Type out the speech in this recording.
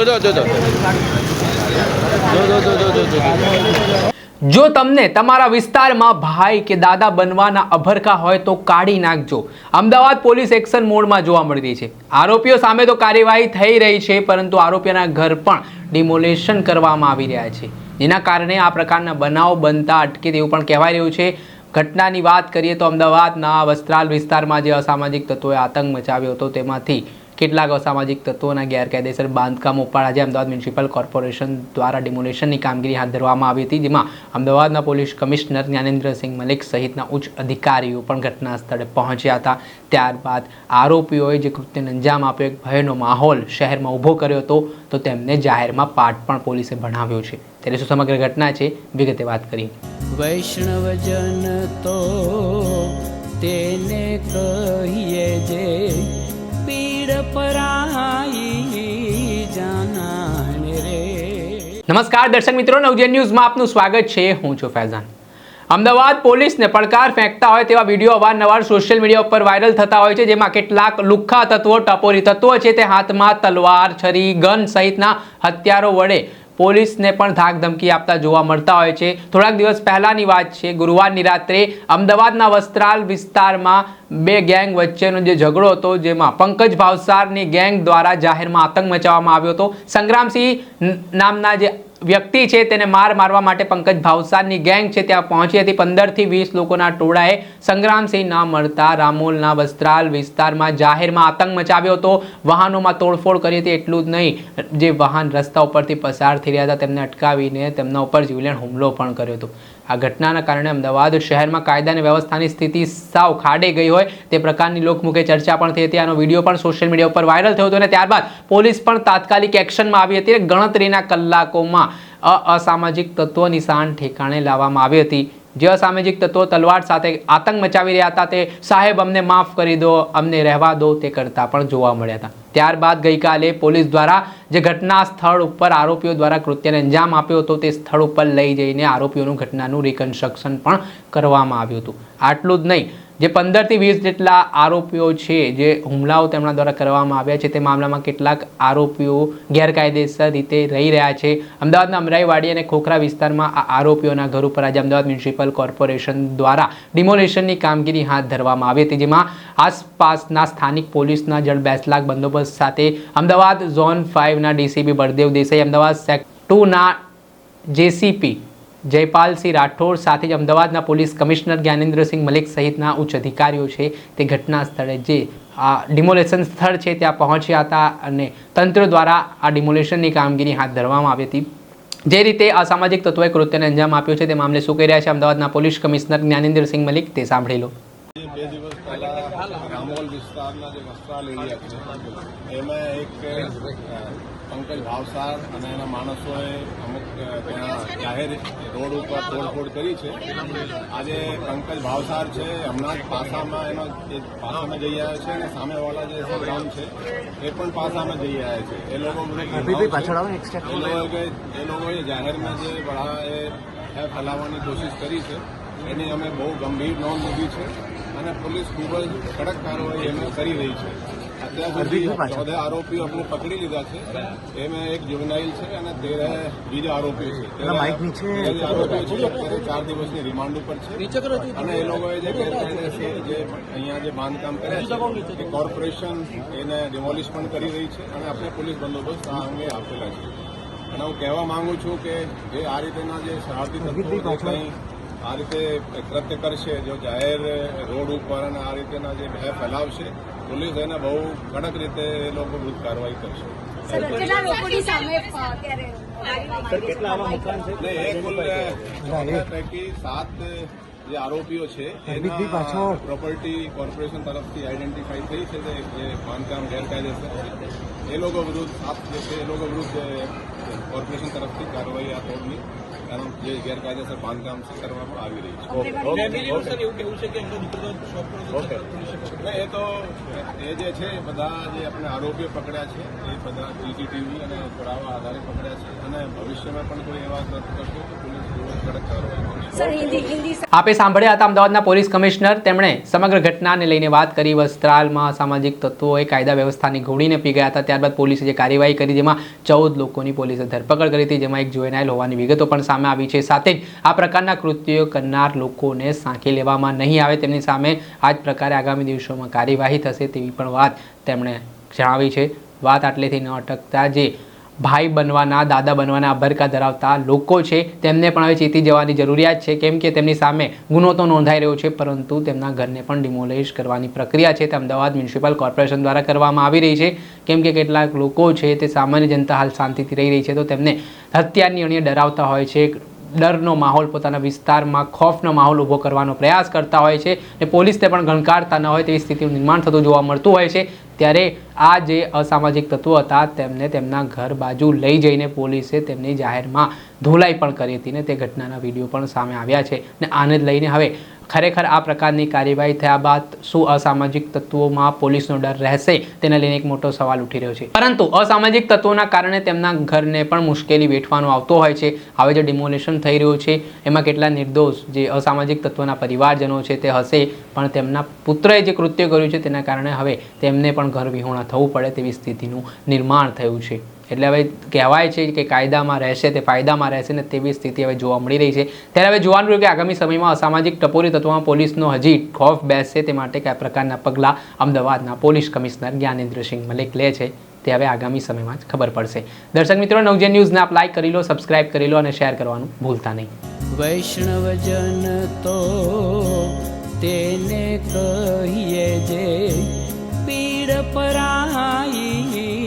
જોજો જોજો. જો તમને તમારા વિસ્તારમાં ભાઈ કે દાદા બનવાના અભરખા હોય તો કાઢી નાખજો. અમદાવાદ પોલીસ એક્શન મોડમાં જોવા મળતી છે. આરોપીઓ સામે તો કાર્યવાહી થઈ રહી છે, પરંતુ આરોપીઓના ઘર પણ ડિમોલેશન કરવામાં આવી રહ્યા છે. જેના કારણે આ પ્રકારના બનાવ બનતા અટકે તેવું પણ કહેવાય રહ્યું છે. ઘટનાની વાત કરીએ તો અમદાવાદના વસ્ત્રાલ વિસ્તારમાં જે અસામાજિક તત્વોએ આતંક મચાવ્યો હતો, તેમાંથી કેટલાક અસામાજિક તત્વોના ગેરકાયદેસર બાંધકામો ઉપર આજે અમદાવાદ મ્યુનિસિપલ કોર્પોરેશન દ્વારા ડિમોલેશનની કામગીરી હાથ ધરવામાં આવી હતી, જેમાં અમદાવાદના પોલીસ કમિશનર જ્ઞાનેન્દ્રસિંહ મલિક સહિતના ઉચ્ચ અધિકારીઓ પણ ઘટના સ્થળે પહોંચ્યા હતા. ત્યારબાદ આરોપીઓએ જે કૃત્યને અંજામ આપ્યો, એક ભયનો માહોલ શહેરમાં ઊભો કર્યો હતો, તો તેમને જાહેરમાં પાઠ પણ પોલીસે ભણાવ્યો છે. ત્યારે શું સમગ્ર ઘટના છે, વિગતે વાત કરી વૈષ્ણવજન તો તેને કહીએ જે નમસ્કાર, દર્શક મિત્રો નવજન ન્યૂઝમાં આપનું સ્વાગત છે. હું છું ફૈઝાન. અમદાવાદ પોલીસને પડકાર ફેંકતા હોય તેવા વીડિયો અવારનવાર સોશિયલ મીડિયા ઉપર વાયરલ થતા હોય છે, જેમાં કેટલાક લુખ્ખા તત્વો, ટપોરી તત્વો છે, તે હાથમાં તલવાર, છરી, ગન સહિતના હથિયારો વડે પોલીસને પણ ધાક ધમકી આપતા જોવા મળતા હોય છે. થોડાક દિવસ પહેલાની વાત છે, ગુરુવારની રાત્રે અમદાવાદના વસ્ત્રાલ વિસ્તારમાં બે ગેંગ વચ્ચેનો જે ઝઘડો હતો, જેમાં પંકજ ભાવસારની ગેંગ દ્વારા જાહેરમાં આતંક મચાવવામાં આવ્યો હતો. સંગ્રામસિંહ નામના જે વ્યક્તિ છે, તેને માર મારવા માટે પંકજ ભાવસારની ગેંગ છે, ત્યાં પહોંચી હતી. પંદરથી વીસ લોકોના ટોળાએ સંગ્રામસિંહ ના મળતા રામોલના વસ્ત્રાલ વિસ્તારમાં જાહેરમાં આતંક મચાવ્યો હતો. વાહનોમાં તોડફોડ કરી હતી, એટલું જ નહીં, જે વાહન રસ્તા ઉપરથી પસાર થઈ રહ્યા હતા, તેમને અટકાવીને તેમના ઉપર જીવલેણ હુમલો પણ કર્યો હતો. આ ઘટનાના કારણે અમદાવાદ શહેરમાં કાયદા અને વ્યવસ્થાની સ્થિતિ સાવ ખાડે ગઈ હોય તે પ્રકારની લોકમુખે ચર્ચા પણ થઈ હતી. આનો વીડિયો પણ સોશિયલ મીડિયા ઉપર વાયરલ થયો હતો અને ત્યારબાદ પોલીસ પણ તાત્કાલિક એક્શનમાં આવી હતી ગણતરીના કલાકોમાં અસામાજિક તત્વો નિશાન ઠેકાણે લાવવામાં આવી હતી. જે અસામાજિક તત્વો તલવાર સાથે આતંક મચાવી રહ્યા હતા તે સાહેબ અમને માફ કરી દો, અમને રહેવા દો તે કરતા પણ જોવા મળ્યા હતા. ત્યારબાદ ગઈકાલે પોલીસ દ્વારા જે ઘટના સ્થળ ઉપર આરોપીઓ દ્વારા કૃત્યને અંજામ આપ્યો હતો, તે સ્થળ ઉપર લઈ જઈને આરોપીઓનું ઘટનાનું રિકન્સ્ટ્રક્શન પણ કરવામાં આવ્યું હતું. આટલું જ નહીં જે પંદરથી વીસ જેટલા આરોપીઓ છે, જે હુમલાઓ તેમના દ્વારા કરવામાં આવ્યા છે, તે મામલામાં કેટલાક આરોપીઓ ગેરકાયદેસર રીતે રહી રહ્યા છે. અમદાવાદના અમરાઈવાડી અને ખોખરા વિસ્તારમાં આ આરોપીઓના ઘર ઉપર આજે અમદાવાદ મ્યુનિસિપલ કોર્પોરેશન દ્વારા ડિમોલેશનની કામગીરી હાથ ધરવામાં આવી હતી, જેમાં આસપાસના સ્થાનિક પોલીસના જળ બેસલાક બંદોબસ્ત સાથે અમદાવાદ ઝોન ફાઇવના ડીસીપી બળદેવ દેસાઈ, અમદાવાદ સેક્ટ ટુના જેસીપી જયપાલસિંહ રાઠોડ સાથે જ અમદાવાદના પોલીસ કમિશનર જ્ઞાનેન્દ્રસિંહ મલિક સહિતના ઉચ્ચ અધિકારીઓ છે તે ઘટના સ્થળે જે આ ડિમોલેશન સ્થળ છે ત્યાં પહોંચ્યા હતા અને તંત્ર દ્વારા આ ડિમોલેશનની કામગીરી હાથ ધરવામાં આવી હતી. જે રીતે અસામાજિક તત્વોએ કૃત્યને અંજામ આપ્યો છે તે મામલે શું કહી રહ્યા છે અમદાવાદના પોલીસ કમિશનર જ્ઞાનેન્દ્રસિંહ મલિક તે સાંભળી લો. બે દિવસ પહેલા રામોલ વિસ્તારના જે વસ્ત્રાલ એરિયા છે, એમાં એક પંકજ ભાવસાર અને એના માણસોએ અમુક ત્યાં જાહેર રોડ ઉપર તોડફોડ કરી છે. આજે પંકજ ભાવસાર છે હમણાં જ પાસામાં એનો એ પાસામાં જઈ આવ્યા છે અને સામેવાળા જે ગામ છે એ પણ પાસામાં જઈ આવ્યા છે. એ લોકો એ લોકોએ એ લોકોએ જાહેરમાં જે વડા એ ફેલાવવાની કોશિશ કરી છે એની અમે બહુ ગંભીર નોંધ લીધી છે અને પોલીસ ખૂબ જ કડક કાર્યવાહી એમાં કરી રહી છે. અત્યાર સુધી ચૌદ આરોપીઓ આપણે પકડી લીધા છે. એમાં એક જુવનાઇલ છે અને તેર બીજા આરોપીઓ છે. આરોપીઓ છે? અત્યારે ચાર દિવસની રિમાન્ડ ઉપર છે. અને એ લોકોએ જે જે અહીંયા જે બાંધકામ કર્યા છે એ કોર્પોરેશન એને ડિમોલિશ પણ કરી રહી છે અને આપણે પોલીસ બંદોબસ્ત આ અંગે આપેલા છે. અને હું કહેવા માંગુ છું કે જે આ રીતેના જે શરારતી તત્વો કંઈ આ રીતે કૃત્ય કરશે જો જાહેર રોડ ઉપર અને આ રીતેના જે ભય ફેલાવશે પોલીસ એને બહુ કડક રીતે એ લોકો વિરુદ્ધ કાર્યવાહી કરશે. કેટલા પૈકી સાત જે આરોપીઓ છે એના પ્રોપર્ટી કોર્પોરેશન તરફથી આઈડેન્ટિફાઈ થઈ છે તે જે બાંધકામ ગેરકાયદેસર છે. એ લોકો વિરુદ્ધ આપ જે છે એ લોકો વિરુદ્ધ કોર્પોરેશન તરફથી કાર્યવાહી આ તોડની કારણ જે ગેરકાયદેસર બાંધકામ છે કરવામાં આવી રહી છે. ને એ તો એ જે છે બધા જે આપણે આરોપીઓ પકડ્યા છે એ બધા સીસીટીવી અને પુરાવા આધારે પકડ્યા છે. અને ભવિષ્યમાં પણ કોઈ એવા કૃત્ય કરશે તો આપે સાંભળ્યા હતા અમદાવાદના પોલીસ કમિશનર. તેમણે સમગ્ર ઘટનાને લઈને વાત કરી. વસ્ત્રાલમાં સામાજિક તત્વોએ કાયદા વ્યવસ્થાની ઘોડીને પી ગયા હતા. ત્યારબાદ પોલીસે જે કાર્યવાહી કરી, જેમાં ચૌદ લોકોની પોલીસે ધરપકડ કરી હતી, જેમાં એક જોઈનાયેલ હોવાની વિગતો પણ સામે આવી છે. સાથે જ આ પ્રકારના કૃત્યો કરનાર લોકોને સાંખી લેવામાં નહીં આવે. તેમની સામે આ જ પ્રકારે આગામી દિવસોમાં કાર્યવાહી થશે તેવી પણ વાત તેમણે જણાવી છે. વાત આટલેથી ન અટકતા. જે ભાઈ બનવાના, દાદા બનવાના અભરકા ધરાવતા લોકો છે. તેમને પણ હવે ચેતી જવાની જરૂરિયાત છે. કેમ કે તેમની સામે ગુનો તો નોંધાઈ રહ્યો છે, પરંતુ તેમના ઘરને પણ ડિમોલિશ કરવાની પ્રક્રિયા છે. તે અમદાવાદ મ્યુનિસિપલ કોર્પોરેશન દ્વારા કરવામાં આવી રહી છે. કેમ કે કેટલાક લોકો છે તે સામાન્ય જનતા હાલ શાંતિથી રહી રહી છે. તો તેમને હત્યાની અણીએ ડરાવતા હોય છે. ડરનો માહોલ પોતાના વિસ્તારમાં ખોફનો માહોલ ઊભો કરવાનો પ્રયાસ કરતા હોય છે અને પોલીસને પણ ગણકારતા ન હોય તેવી સ્થિતિનું નિર્માણ થતું જોવા મળતું હોય છે. ત્યારે આ જે અસામાજિક તત્વો હતા તેમને તેમના ઘર બાજુ લઈ જઈને પોલીસે તેમની જાહેરમાં ધોલાઈ પણ કરી હતી ને તે ઘટનાના વીડિયો પણ સામે આવ્યા છે ને આને જ લઈને હવે ખરેખર આ પ્રકારની કાર્યવાહી થયા બાદ શું અસામાજિક તત્વોમાં પોલીસનો ડર રહેશે તેને લઈને એક મોટો સવાલ ઉઠી રહ્યો છે. પરંતુ અસામાજિક તત્વોના કારણે તેમના ઘરને પણ મુશ્કેલી વેઠવાનો આવતો હોય છે. હવે જે ડિમોલેશન થઈ રહ્યું છે, એમાં કેટલા નિર્દોષ જે અસામાજિક તત્વોના પરિવારજનો છે તે હશે, પણ તેમના પુત્રએ જે કૃત્ય કર્યું છે તેના કારણે હવે તેમને પણ ઘર વિહોણા થવું પડે તેવી સ્થિતિનું નિર્માણ થયું છે. એટલે હવે કહેવાય છે કે કાયદામાં રહેશે, તે ફાયદામાં રહેશે ને તેવી સ્થિતિ હવે જોવા મળી રહી છે. ત્યારે હવે જોવાનું રહ્યું કે આગામી સમયમાં અસામાજિક ટપોરી તત્વોમાં પોલીસનો હજી ખોફ બેસશે તે માટે કયા પ્રકારના પગલાં અમદાવાદના પોલીસ કમિશનર જ્ઞાનેન્દ્રસિંહ મલિક લે છે તે હવે આગામી સમયમાં જ ખબર પડશે. દર્શક મિત્રો નવજે ન્યૂઝને આપ લાઇક કરી લો સબસ્ક્રાઇબ કરી લો અને શેર કરવાનું ભૂલતા નહીં. વૈષ્ણવજન તો તેને કહીએ જે પીડ પરાઈ